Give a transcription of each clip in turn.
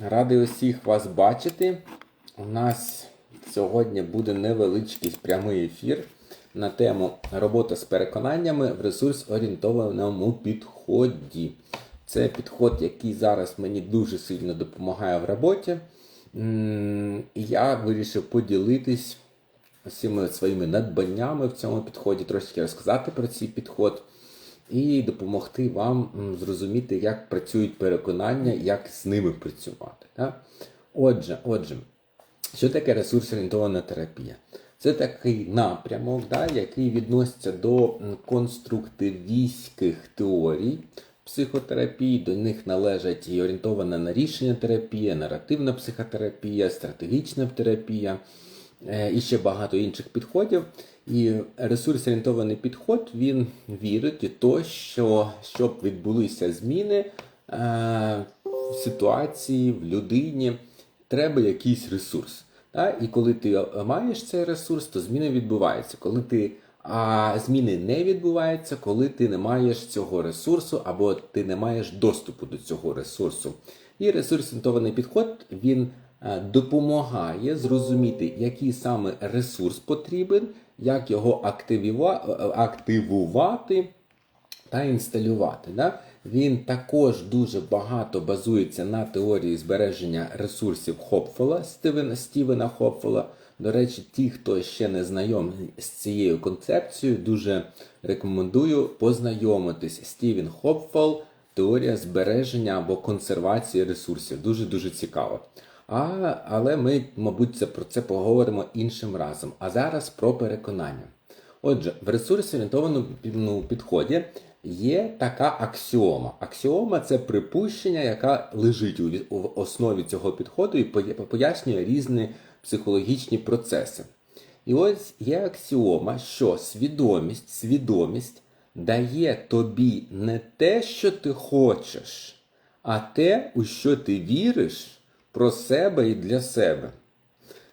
Радий усіх вас бачити. У нас сьогодні буде невеличкий прямий ефір на тему робота з переконаннями в ресурс-орієнтованому підході. Це підход, який зараз мені дуже сильно допомагає в роботі. Я вирішив поділитись всіми своїми надбаннями в цьому підході, трошки розказати про цей підход і допомогти вам зрозуміти, як працюють переконання, як з ними працювати. Так? Отже, отже, що таке ресурс-орієнтована терапія? Це такий напрямок, да, який відноситься до конструктивістських теорій психотерапії. До них належать і орієнтована на рішення терапія, наративна психотерапія, стратегічна терапія і ще багато інших підходів. І ресурс-орієнтований підход він вірить у те, що щоб відбулися зміни е, в ситуації, в людині, треба якийсь ресурс. І коли ти маєш цей ресурс, то зміни відбуваються. Коли ти а зміни не відбуваються, коли ти не маєш цього ресурсу або ти не маєш доступу до цього ресурсу. І ресурс-орієнтований підход він е, допомагає зрозуміти, який саме ресурс потрібен, як його е, активувати та інсталювати. Да? Він також дуже багато базується на теорії збереження ресурсів Хопфола, Стівена, Стівена Хопфола. До речі, ті, хто ще не знайомий з цією концепцією, дуже рекомендую познайомитись. Стівен Хопфол, теорія збереження або консервації ресурсів. Дуже-дуже цікаво. А, але ми, мабуть, це, про це поговоримо іншим разом. А зараз про переконання. Отже, в ресурс-орієнтованому ну, підході є така аксіома. Аксіома це припущення, яка лежить у, основі цього підходу і пояснює різні психологічні процеси. І ось є аксіома, що свідомість, свідомість дає тобі не те, що ти хочеш, а те, у що ти віриш про себе і для себе.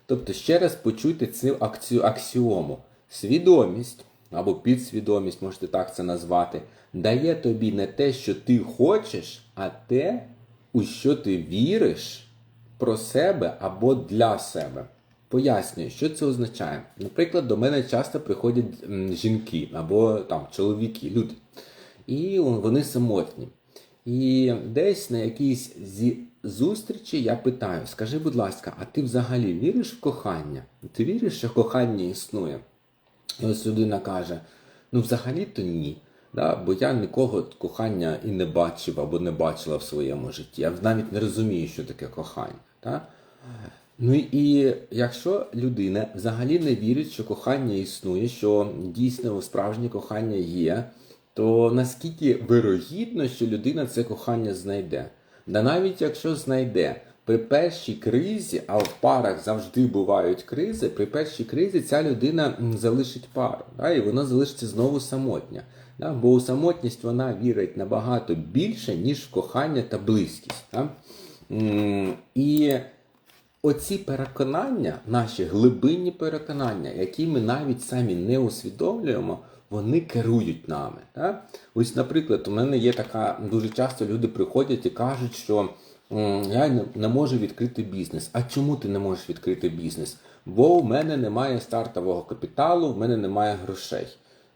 Тобто, ще раз почуйте цю аксіому. Свідомість або підсвідомість, можете так це назвати, дає тобі не те, що ти хочеш, а те, у що ти віриш про себе або для себе. Пояснюю, що це означає. Наприклад, до мене часто приходять жінки або там чоловіки, люди. І вони самотні. І десь на якійсь зі зустрічі я питаю: скажи, будь ласка, а ти взагалі віриш в кохання? Ти віриш, що кохання існує? І ось людина каже: ну, взагалі-то ні. Да? Бо я нікого кохання і не бачив або не бачила в своєму житті. Я навіть не розумію, що таке кохання. Да? Ну і якщо людина взагалі не вірить, що кохання існує, що дійсно справжнє кохання є, то наскільки вирогідно, що людина це кохання знайде? Да навіть якщо знайде, при першій кризі, а в парах завжди бувають кризи, при першій кризі ця людина залишить пару, да, і вона залишиться знову самотня. Да, бо у самотність вона вірить набагато більше, ніж в кохання та близькість. Да? І оці переконання, наші глибинні переконання, які ми навіть самі не усвідомлюємо, вони керують нами. Так? Ось, наприклад, у мене є така, дуже часто люди приходять і кажуть, що я не, можу відкрити бізнес. А чому ти не можеш відкрити бізнес? Бо в мене немає стартового капіталу, в мене немає грошей.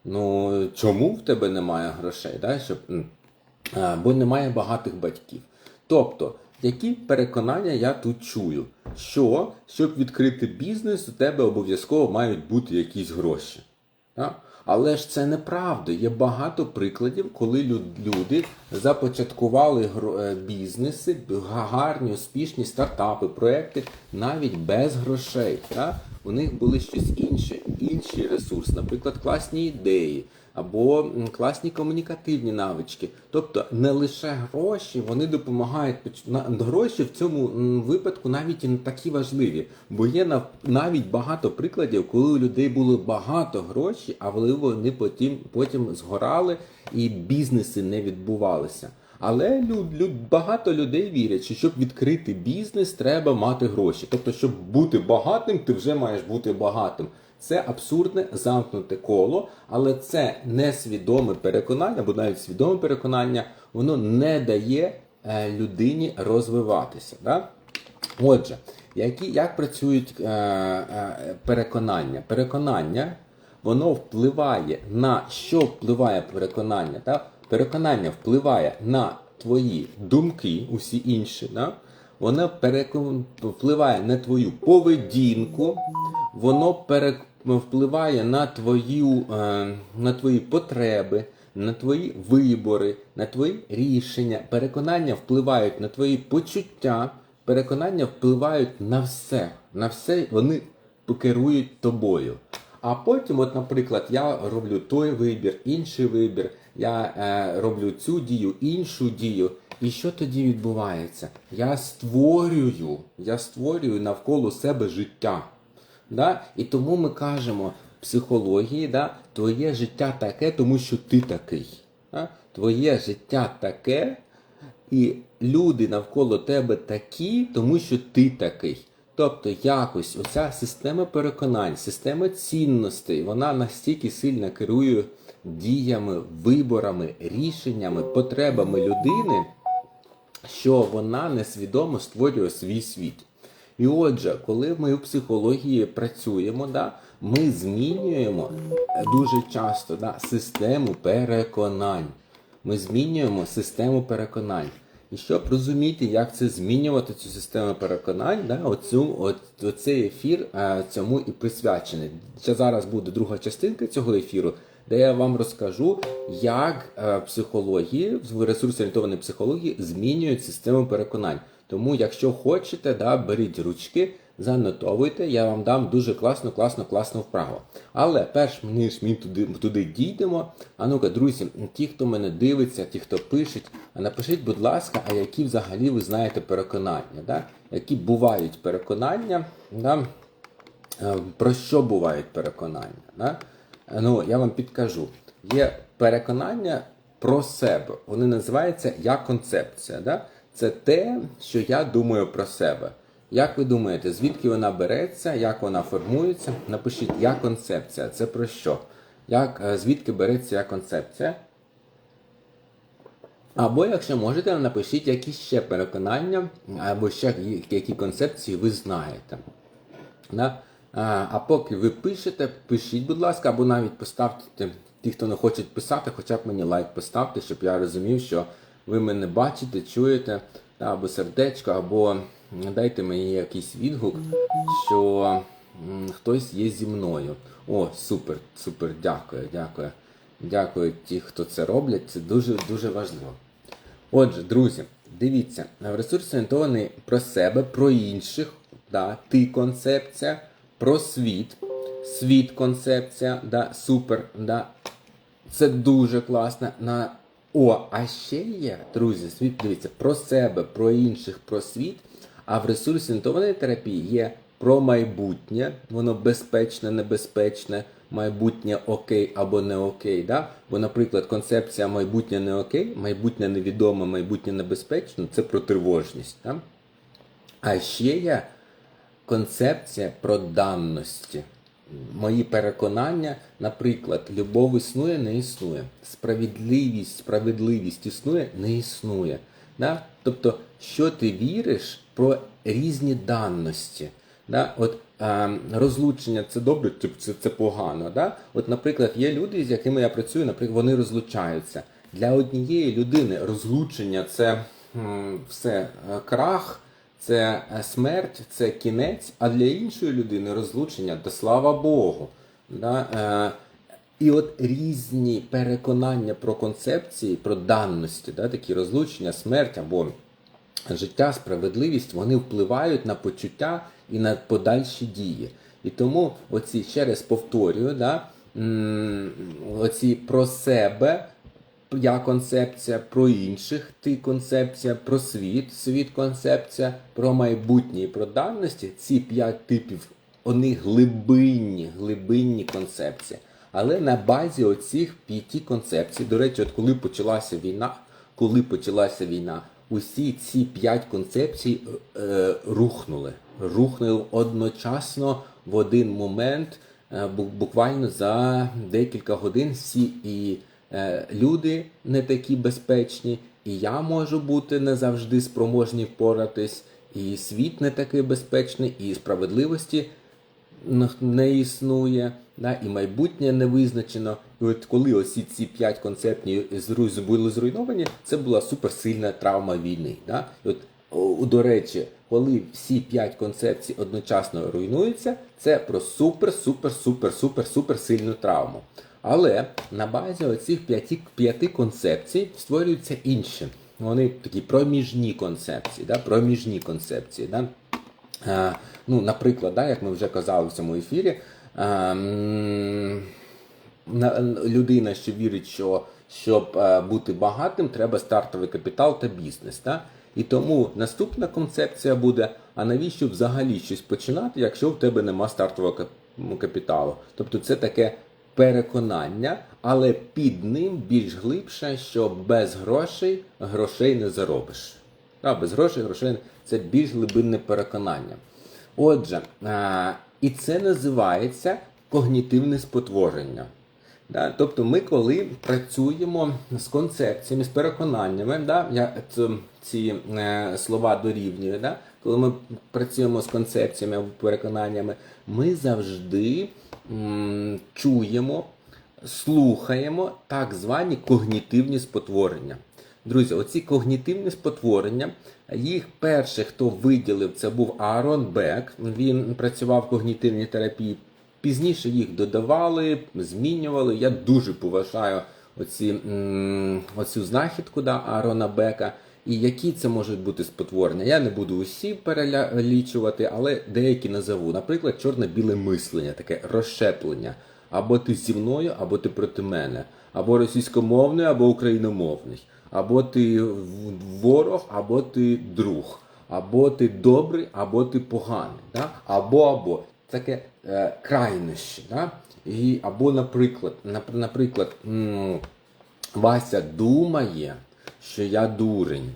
Ну чому в тебе немає грошей? Да? Щоб, бо немає багатих батьків. Тобто, які переконання я тут чую? Що, щоб відкрити бізнес, у тебе обов'язково мають бути якісь гроші. Так? Але ж це неправда. Є багато прикладів, коли люди започаткували е, бізнеси, гарні, успішні стартапи, проекти навіть без грошей. Так? У них були щось інше, інший ресурс, наприклад, класні ідеї або класні комунікативні навички. Тобто не лише гроші, вони допомагають гроші в цьому випадку навіть і не такі важливі, бо є нав- навіть багато прикладів, коли у людей було багато грошей, а вони потім, потім згорали і бізнеси не відбувалися. Але люд, люд, багато людей вірять, що щоб відкрити бізнес, треба мати гроші. Тобто, щоб бути багатим, ти вже маєш бути багатим. Це абсурдне замкнуте коло, але це несвідоме переконання, або навіть свідоме переконання, воно не дає е, людині розвиватися. Да? Отже, які, як працюють е, е, переконання? Переконання воно впливає на що впливає переконання? Да? Переконання впливає на твої думки, усі інші. Да? Воно перекон... впливає на твою поведінку, воно пере... впливає на, твою, е, на твої потреби, на твої вибори, на твої рішення. Переконання впливають на твої почуття, переконання впливають на все. На все вони керують тобою. А потім, от, наприклад, я роблю той вибір, інший вибір, я е, роблю цю дію, іншу дію. І що тоді відбувається? Я створюю, я створюю навколо себе життя. Да? І тому ми кажемо психології, да, твоє життя таке, тому що ти такий. Да? Твоє життя таке, і люди навколо тебе такі, тому що ти такий. Тобто якось оця система переконань, система цінностей, вона настільки сильно керує діями, виборами, рішеннями, потребами людини, що вона несвідомо створює свій світ. І отже, коли ми в психології працюємо, да, ми змінюємо дуже часто да, систему переконань. Ми змінюємо систему переконань. І щоб розуміти, як це змінювати цю систему переконань, да, оцю, от, оцей ефір е, цьому і присвячений. Ще зараз буде друга частинка цього ефіру, де я вам розкажу, як е, психології, в ресурсорієнтованій психології змінюють систему переконань. Тому, якщо хочете, да, беріть ручки, занотовуйте, я вам дам дуже класну, класну, класну вправу. Але перш ніж ми туди, туди дійдемо, а ну-ка, друзі, ті, хто мене дивиться, ті, хто пишуть, напишіть, будь ласка, а які взагалі ви знаєте переконання, да? які бувають переконання, да? Е, про що бувають переконання? Да? Е, Ну, я вам підкажу. Є переконання про себе. Вони називаються я концепція. Да? Це те, що я думаю про себе. Як ви думаєте, звідки вона береться, як вона формується? Напишіть я концепція. Це про що? Як, е, звідки береться я концепція? Або, якщо можете, напишіть які ще переконання, або ще які концепції ви знаєте. Да? А, поки ви пишете, пишіть, будь ласка, або навіть поставте, ті, хто не хочуть писати, хоча б мені лайк поставте, щоб я розумів, що ви мене бачите, чуєте, або сердечко, або дайте мені якийсь відгук, що хтось є зі мною. О, супер, супер, дякую, дякую. Дякую ті, хто це роблять. Це дуже дуже важливо. Отже, друзі, дивіться, ресурс орієнтований про себе, про інших, да, ти концепція, про світ, світ концепція, да, супер, да. Це дуже класно. На... О, а ще є, друзі, світ, дивіться, про себе, про інших, про світ. А в ресурс орієнтованій терапії є про майбутнє, воно безпечне, небезпечне, майбутнє окей або не окей. Да? Бо, наприклад, концепція майбутнє не окей, майбутнє невідоме, майбутнє небезпечно це про тривожність. Да? А ще є концепція про данності. Мої переконання, наприклад, любов існує, не існує. Справедливість, справедливість існує, не існує. Да? Тобто, що ти віриш про різні данності. Да? От е, розлучення це добре, це, це погано. Да? От, наприклад, є люди, з якими я працюю, наприклад, вони розлучаються. Для однієї людини розлучення це м, все е, крах, це е, смерть, це кінець, а для іншої людини розлучення, то слава Богу. Да? Е, і от різні переконання про концепції, про данності, да, такі розлучення, смерть або життя, справедливість, вони впливають на почуття і на подальші дії. І тому оці ще раз повторюю, да, оці про себе. Я концепція про інших, ти концепція про світ, світ концепція про майбутнє і про даності. Ці п'ять типів, вони глибинні, глибинні концепції. Але на базі оцих п'яти концепцій, до речі, от коли почалася війна, коли почалася війна, усі ці п'ять концепцій е, рухнули. Рухнули одночасно в один момент, е, буквально за декілька годин всі і люди не такі безпечні, і я можу бути не завжди спроможний впоратись, і світ не такий безпечний, і справедливості не існує, да, і майбутнє не визначено. І от коли осі ці п'ять концептів зру- були зруйновані, це була суперсильна травма війни. Да? І от, до речі, коли всі п'ять концепцій одночасно руйнуються, це про супер, супер, супер, супер, супер сильну травму. Але на базі оцих п'яти, п'яти концепцій створюються інші. Вони такі проміжні концепції, да? проміжні концепції. Да? Е, ну, наприклад, да, як ми вже казали в цьому ефірі, на- людина, що вірить, що щоб е, бути багатим, треба стартовий капітал та бізнес. Да? І тому наступна концепція буде: а навіщо взагалі щось починати, якщо в тебе нема стартового капіталу? Тобто це таке переконання, але під ним більш глибше, що без грошей грошей не заробиш. А, без грошей, грошей це більш глибинне переконання. Отже, і це називається когнітивне спотворення. Да? Тобто ми, коли працюємо з концепціями, з переконаннями, да? я ці е, слова дорівнюю, да? коли ми працюємо з концепціями або переконаннями, ми завжди чуємо, слухаємо так звані когнітивні спотворення. Друзі, оці когнітивні спотворення, їх перший, хто виділив, це був Аарон Бек. Він працював в когнітивній терапії. Пізніше їх додавали, змінювали. Я дуже поважаю оці, оцю знахідку да, Аарона Бека. І які це можуть бути спотворення? Я не буду усі перелічувати, але деякі назову. Наприклад, чорно-біле мислення, таке розщеплення. Або ти зі мною, або ти проти мене, або російськомовний, або україномовний, або ти ворог, або ти друг, або ти добрий, або ти поганий. Да? Або або таке е, крайнощі. Да? І, або, наприклад, наприклад, Вася думає, що я дурень.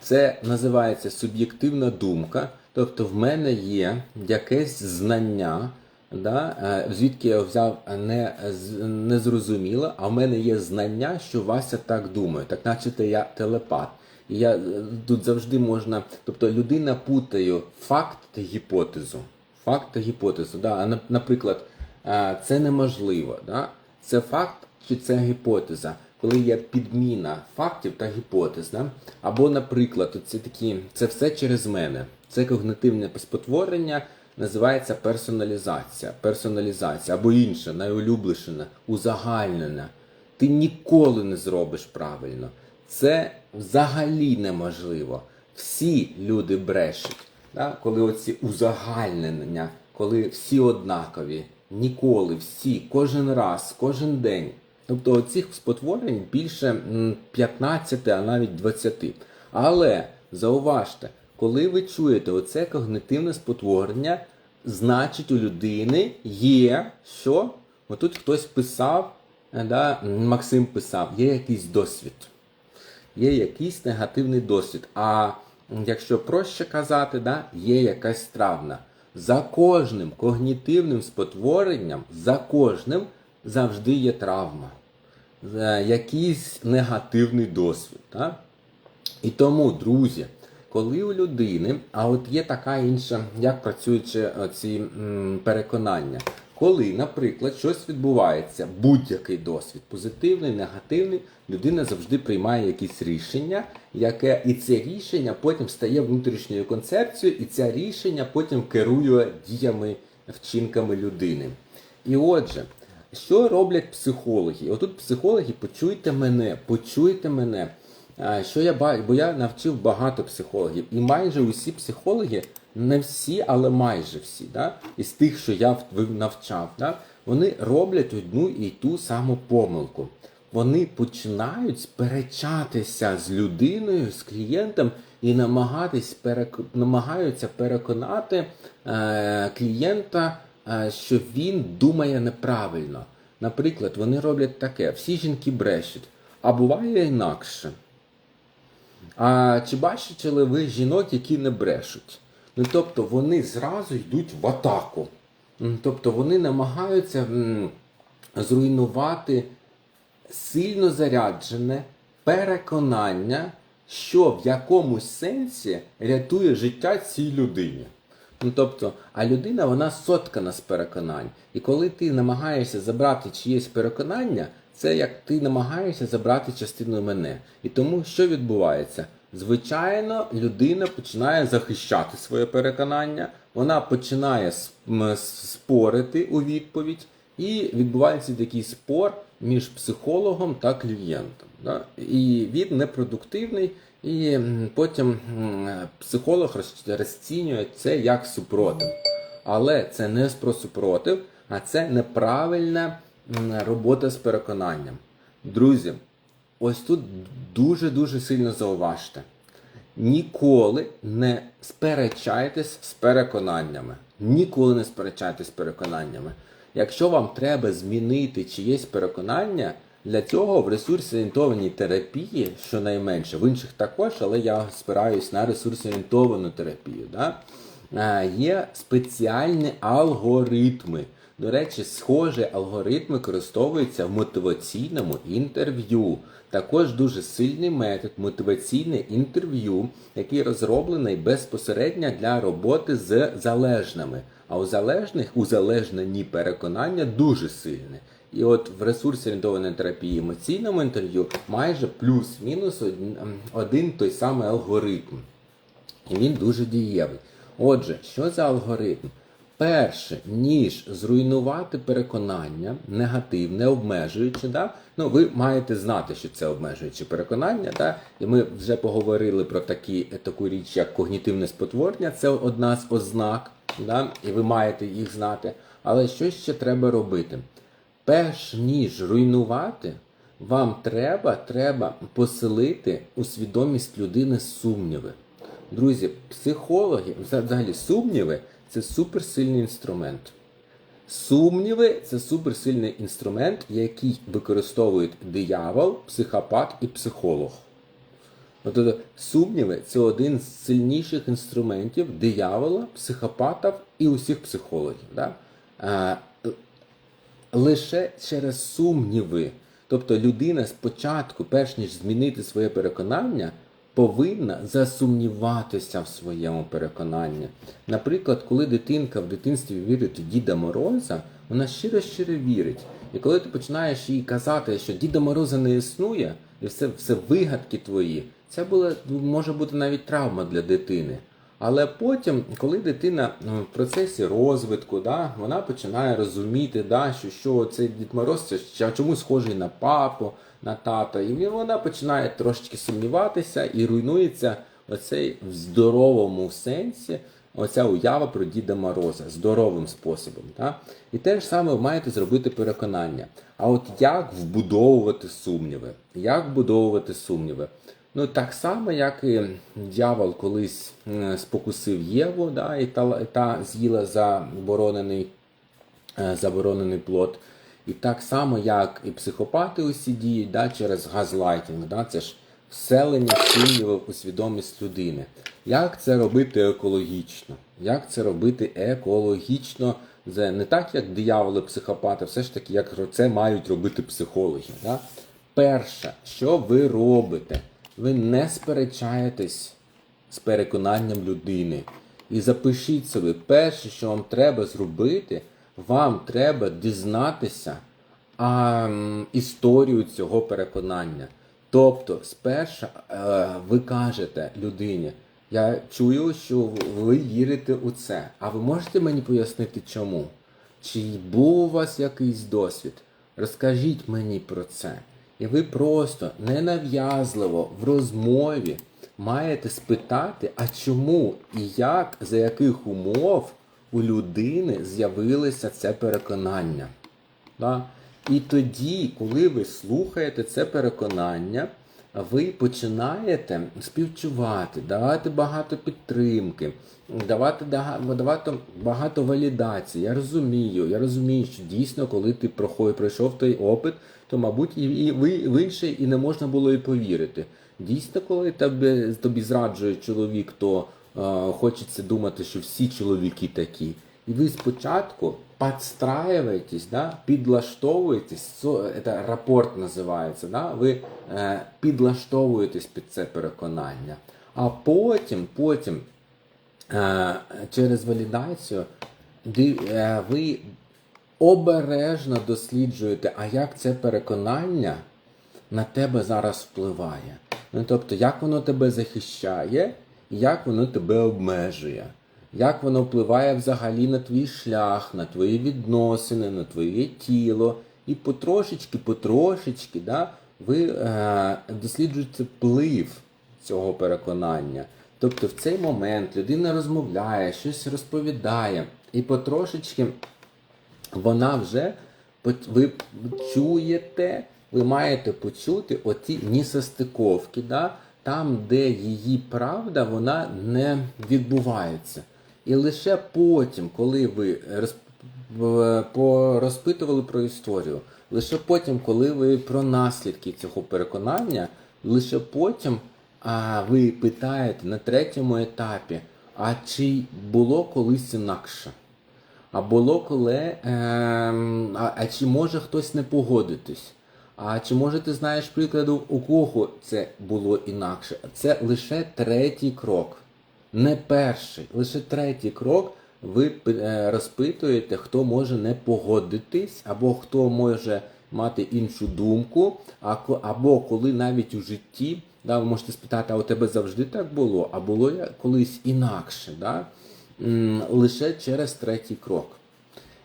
Це називається суб'єктивна думка. Тобто в мене є якесь знання, да, е, звідки я взяв не, з- не зрозуміло, а в мене є знання, що Вася так думає, так начебто я телепат. І я е, тут завжди можна, тобто людина путає факт та гіпотезу. Факт та гіпотезу. Да. Наприклад, е, це неможливо. Да? Це факт чи це гіпотеза, коли є підміна фактів та гіпотез. Да? Або, наприклад, це такі, це все через мене. Це когнитивне спотворення, називається персоналізація. Персоналізація або інше, найулюбленіше, узагальнене. Ти ніколи не зробиш правильно. Це взагалі неможливо. Всі люди брешуть. Да? Коли оці узагальнення, коли всі однакові, ніколи, всі, кожен раз, кожен день. Тобто оцих спотворень більше 15, а навіть 20. Але зауважте, коли ви чуєте оце когнитивне спотворення, значить у людини є що? Отут хтось писав, е, да, Максим писав, є якийсь досвід є якийсь негативний досвід. А якщо проще казати, да, є якась травма. За кожним когнітивним спотворенням, за кожним завжди є травма, Е, якийсь негативний досвід. Да? І тому, друзі, коли у людини, а от є така інша, як працюють ще ці переконання. Коли, наприклад, щось відбувається, будь-який досвід, позитивний, негативний, людина завжди приймає якісь рішення, яке і це рішення потім стає внутрішньою концепцією, і це рішення потім керує діями, вчинками людини. І отже, що роблять психологи? Отут психологи, почуйте мене, почуйте мене. Що я бачу, бо я навчив багато психологів, і майже усі психологи, не всі, але майже всі, да? із тих, що я навчав, да? вони роблять одну і ту саму помилку. Вони починають сперечатися з людиною, з клієнтом і намагатись перек... намагаються переконати е, клієнта, що він думає неправильно. Наприклад, вони роблять таке: всі жінки брешуть, а буває інакше. А чи бачили ви жінок, які не брешуть? Ну тобто вони зразу йдуть в атаку. Тобто вони намагаються зруйнувати сильно заряджене переконання, що в якомусь сенсі рятує життя цій людині. Ну тобто, а людина вона соткана з переконань. І коли ти намагаєшся забрати чиєсь переконання, це як ти намагаєшся забрати частину мене. І тому що відбувається? Звичайно, людина починає захищати своє переконання, вона починає спорити у відповідь, і відбувається такий спор між психологом та клієнтом. Да? І він непродуктивний, і потім психолог розцінює це як супротив. Але це не про супротив, а це неправильна робота з переконанням. Друзі, ось тут дуже-дуже сильно зауважте. Ніколи не сперечайтесь з переконаннями. Ніколи не сперечайтесь з переконаннями. Якщо вам треба змінити чиєсь переконання, для цього в ресурсорієнтованій терапії, щонайменше, в інших також, але я спираюсь на ресурсорієнтовану терапію. Да? е, Є спеціальні алгоритми. До речі, схожі алгоритми використовуються в мотиваційному інтерв'ю. Також дуже сильний метод мотиваційне інтерв'ю, який розроблений безпосередньо для роботи з залежними. А у залежних узалежнені переконання дуже сильне. І от в ресурсі орієнтованої терапії емоційному інтерв'ю майже плюс-мінус один той самий алгоритм. І він дуже дієвий. Отже, що за алгоритм? Перше, ніж зруйнувати переконання, негативне, обмежуюче, да? ну ви маєте знати, що це обмежуюче переконання. Да? І ми вже поговорили про такі, таку річ, як когнітивне спотворення, це одна з ознак, да? і ви маєте їх знати. Але що ще треба робити? Перш ніж руйнувати, вам треба, треба поселити у свідомість людини сумніви. Друзі, психологи, взагалі сумніви це суперсильний інструмент. Сумніви це суперсильний інструмент, який використовують диявол, психопат і психолог. Тобто сумніви це один з сильніших інструментів диявола, психопатів і усіх психологів. Да? А, лише через сумніви. Тобто людина спочатку, перш ніж змінити своє переконання, повинна засумніватися в своєму переконанні. Наприклад, коли дитинка в дитинстві вірить в Діда Мороза, вона щиро-щиро вірить. І коли ти починаєш їй казати, що Діда Мороза не існує, і все, все вигадки твої, це була, може бути навіть травма для дитини. Але потім, коли дитина ну, в процесі розвитку, да, вона починає розуміти, да, що, що цей Дід Мороз це чомусь схожий на папу, на тата, і вона починає трошечки сумніватися і руйнується оцей в здоровому сенсі. Оця уява про Діда Мороза здоровим способом. Да? І те ж саме ви маєте зробити переконання. А от як вбудовувати сумніви? Як вбудовувати сумніви? Ну, так само, як і дьявол колись е, спокусив Єву, да, і та, та з'їла заборонений, е, заборонений плод. І так само, як і психопати усі діють да, через газлайтинг, да, це ж вселення сумнівів у свідомість людини. Як це робити екологічно? Як це робити екологічно? Це не так, як дияволи, психопати, все ж таки, як це мають робити психологи. Да? Перше, що ви робите? Ви не сперечаєтесь з переконанням людини. І запишіть собі, перше, що вам треба зробити, вам треба дізнатися а, історію цього переконання. Тобто, спершу е, ви кажете людині, я чую, що ви вірите у це. А ви можете мені пояснити чому? Чи був у вас якийсь досвід? Розкажіть мені про це. І ви просто ненав'язливо в розмові маєте спитати, а чому і як, за яких умов у людини з'явилося це переконання. І тоді, коли ви слухаєте це переконання, ви починаєте співчувати, давати багато підтримки, давати, давати багато валідації. Я розумію, я розумію, що дійсно, коли ти пройшов той опит, то, мабуть, і, і в інший і не можна було і повірити. Дійсно, коли тобі, тобі зраджує чоловік, то е, хочеться думати, що всі чоловіки такі. І ви спочатку подстраиваетесь, да, підлаштовуєтесь, це рапорт називається, да, ви е, підлаштовуєтесь під це переконання. А потім, потім е, через валідацію е, ви обережно досліджуєте, а як це переконання на тебе зараз впливає. Ну, тобто, як воно тебе захищає, як воно тебе обмежує, як воно впливає взагалі на твій шлях, на твої відносини, на твоє тіло. І потрошечки, потрошечки, да, ви е, досліджуєте вплив цього переконання. Тобто в цей момент людина розмовляє, щось розповідає, і потрошечки вона вже ви чуєте, ви маєте почути оці несостиковки, да? там, де її правда, вона не відбувається. І лише потім, коли ви роз... порозпитували про історію, лише потім, коли ви про наслідки цього переконання, лише потім а, ви питаєте на третьому етапі, а чи було колись інакше? А було коли. ем, а, а чи може хтось не погодитись? А чи може ти знаєш прикладу, у кого це було інакше? Це лише третій крок. Не перший, лише третій крок. Ви е, розпитуєте, хто може не погодитись, або хто може мати іншу думку, або коли навіть у житті, да, ви можете спитати, а у тебе завжди так було, а було колись інакше. Да? Лише через третій крок.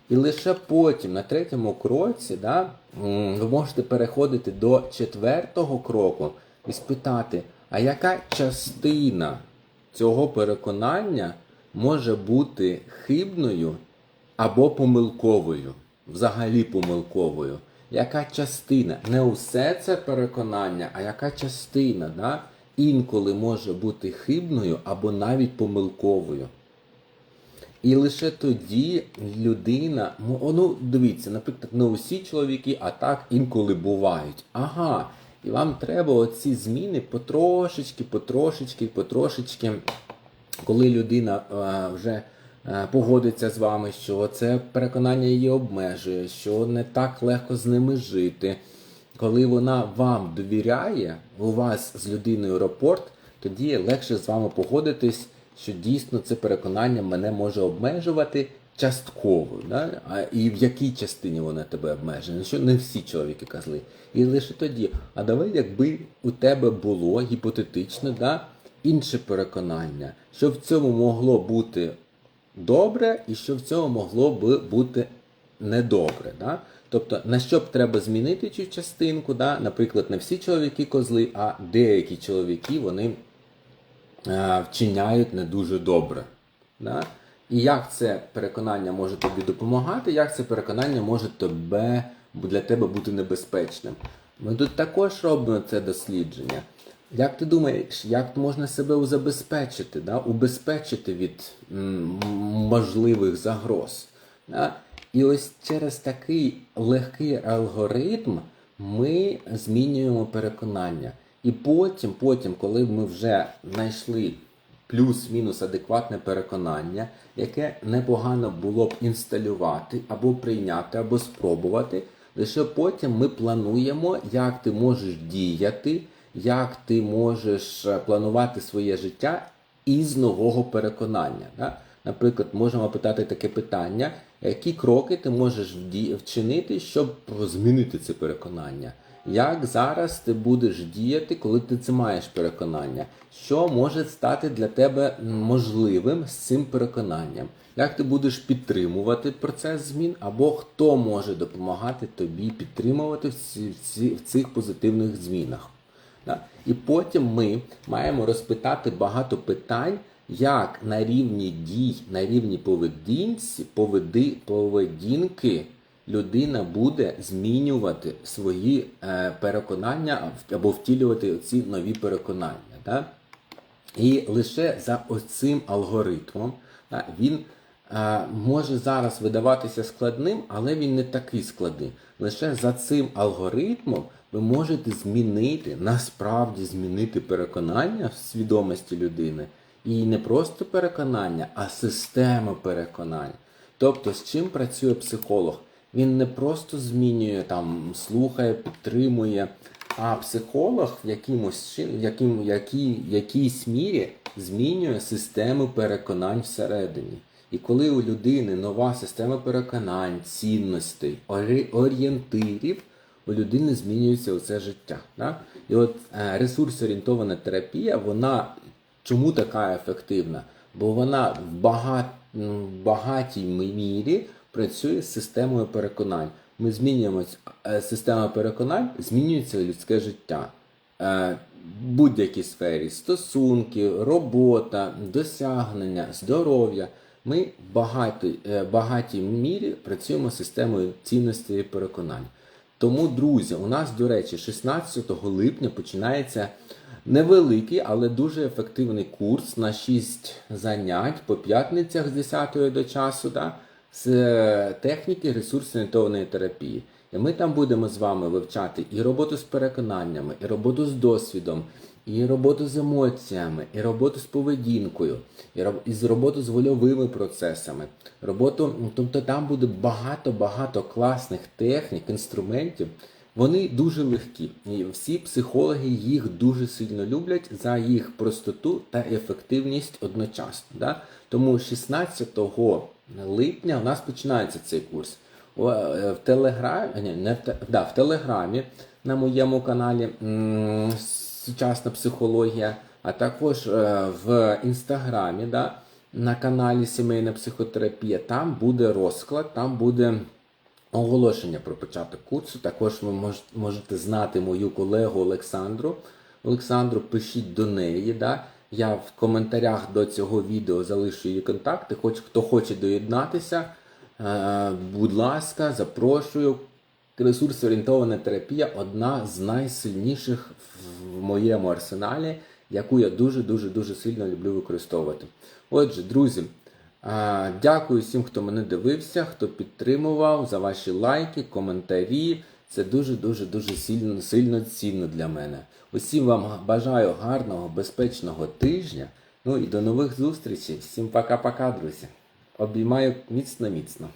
І лише потім, на третьому кроці, да, ви можете переходити до четвертого кроку і спитати, а яка частина цього переконання може бути хибною або помилковою, взагалі помилковою? Яка частина? Не усе це переконання, а яка частина да, інколи може бути хибною або навіть помилковою. І лише тоді людина, ну, ну дивіться, наприклад, не усі чоловіки, а так інколи бувають. Ага, і вам треба оці зміни потрошечки, потрошечки, потрошечки, коли людина е, вже е, погодиться з вами, що це переконання її обмежує, що не так легко з ними жити. Коли вона вам довіряє, у вас з людиною рапорт, тоді легше з вами погодитись, що дійсно це переконання мене може обмежувати частково. Да? А, і в якій частині вона тебе обмежує? Ну, Що не всі чоловіки козли. І лише тоді, а давай, якби у тебе було гіпотетично да, інше переконання, що в цьому могло бути добре і що в цьому могло би бути недобре. Да? Тобто, на що б треба змінити цю частинку, да? наприклад, не всі чоловіки козли, а деякі чоловіки вони е, вчиняють не дуже добре. Да? І як це переконання може тобі допомагати, як це переконання може тебе, для тебе бути небезпечним. Ми тут також робимо це дослідження. Як ти думаєш, як можна себе убезпечити, да? убезпечити від м, можливих загроз? Да? І ось через такий легкий алгоритм ми змінюємо переконання. І потім, потім, коли ми вже знайшли плюс-мінус адекватне переконання, яке непогано було б інсталювати або прийняти, або спробувати, лише потім ми плануємо, як ти можеш діяти, як ти можеш е, планувати своє життя із нового переконання. Да? Наприклад, можемо питати таке питання, які кроки ти можеш вчинити, щоб змінити це переконання? Як зараз ти будеш діяти, коли ти це маєш переконання? Що може стати для тебе можливим з цим переконанням? Як ти будеш підтримувати процес змін, або хто може допомагати тобі підтримувати в, цих позитивних змінах? І потім ми маємо розпитати багато питань, як на рівні дій, на рівні поведінці, поведи, поведінки людина буде змінювати свої е, переконання або втілювати ці нові переконання. Да? І лише за оцим алгоритмом да, він е, може зараз видаватися складним, але він не такий складний. Лише за цим алгоритмом ви можете змінити, насправді змінити переконання в свідомості людини. І не просто переконання, а система переконань. Тобто, з чим працює психолог? Він не просто змінює там, слухає, підтримує, а психолог в якимось в яким, якій, якійсь мірі змінює систему переконань всередині. І коли у людини нова система переконань, цінностей, орі- орієнтирів, у людини змінюється усе життя. Да? І от е, ресурс-орієнтована терапія, вона чому така ефективна? Бо вона в багатій мірі працює з системою переконань. Ми змінюємо е, систему переконань, змінюється людське життя. Е, в будь-якій сфері стосунки, робота, досягнення, здоров'я. Ми в багато, е, багатій мірі працюємо з системою цінностей і переконань. Тому, друзі, у нас, до речі, 16 липня починається невеликий, але дуже ефективний курс на 6 занять по п'ятницях з 10 до часу да, з е, техніки ресурсно-орієнтованої терапії. І ми там будемо з вами вивчати і роботу з переконаннями, і роботу з досвідом, і роботу з емоціями, і роботу з поведінкою, і роб- і з роботу з вольовими процесами. Роботу, тобто там буде багато-багато класних технік, інструментів. Вони дуже легкі. І всі психологи їх дуже сильно люблять за їх простоту та ефективність одночасно. Да? Тому 16 липня у нас починається цей курс. Е, В Телеграмі, ні, не в, да, в Телеграмі на моєму каналі Сучасна психологія, а також е, в Інстаграмі, да, на каналі Сімейна психотерапія. Там буде розклад, там буде оголошення про початок курсу. Також ви можете знати мою колегу Олександру. Олександру, пишіть до неї. Да? Я в коментарях до цього відео залишу її контакти. Хоч хто хоче доєднатися, е, будь ласка, запрошую. Ресурс-орієнтована терапія одна з найсильніших в моєму арсеналі, яку я дуже дуже сильно люблю використовувати. Отже, друзі, Дякую всім, хто мене дивився, хто підтримував за ваші лайки, коментарі. Це дуже дуже дуже сильно, сильно цінно для мене. Усім вам бажаю гарного, безпечного тижня. Ну і до нових зустрічей. Всім пока-пока, друзі. Обіймаю міцно-міцно.